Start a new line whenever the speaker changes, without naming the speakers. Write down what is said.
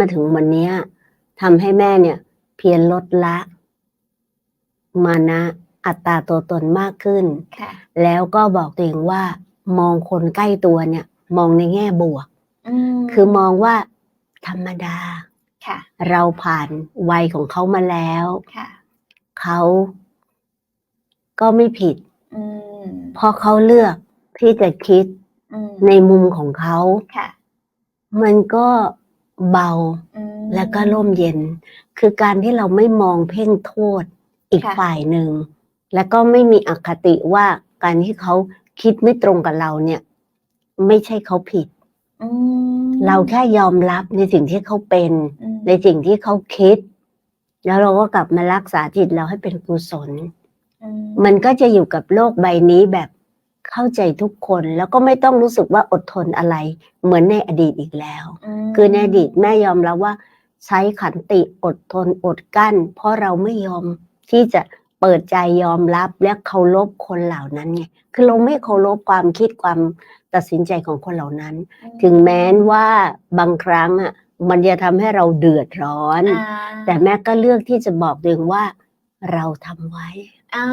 มาถึงวันเนี้ยทำให้แม่เนี่ย เพียรลดละ มานะอัตตาตัวตนมากขึ้น
ค่ะ
แล้วก็บอกตัวเองว่า มองคนใกล้ตัวเนี่ย มองในแง่บวก
อืม
คือมองว่าธรรมดา
ค่ะ
เราผ่านวัยของเขามาแล้ว
ค่ะ
เขาก็ไม่ผิด
อืม
เพราะเขาเลือกที่จะคิด
อืม
ในมุมของเขา
ค่ะ
มันก็ เบา
อืม
แล้วก็ร่มเย็น คือการที่เราไม่มองเพ่งโทษอีก
ค่ะ
ฝ่ายหนึ่ง แล้วก็ไม่มีอคติว่าการที่เขาคิดไม่ตรงกับเราเนี่ย ไม่ใช่เขาผิด
อืม
เราแค่ยอมรับในสิ่งที่เขาเป็น
อืม
ในสิ่งที่เขาคิด แล้วเราก็กลับมารักษาจิตเราให้เป็นกุศล
อืม
มันก็จะอยู่กับโลกใบนี้แบบ เข้าใจทุกคนแล้วก็ไม่ต้องรู้สึกว่าอดทนอะไร เหมือนในอดีตอีกแล้ว
ม
คือในอดีตแม่ยอมรับว่า ใช้ขันติอดทนอดกั้น เพราะเราไม่ยอมที่จะเปิดใจยอมรับและเคารพคนเหล่านั้นไงคือเราไม่เคารพความคิดความตัดสินใจของคนเหล่านั้น ถึงแม้ว่าบางครั้งอะมันจะทำให้เราเดือดร้อน
อ่า
แต่แม่ก็เลือกที่จะบอกตัวเองว่าเราทำไว้
อ่า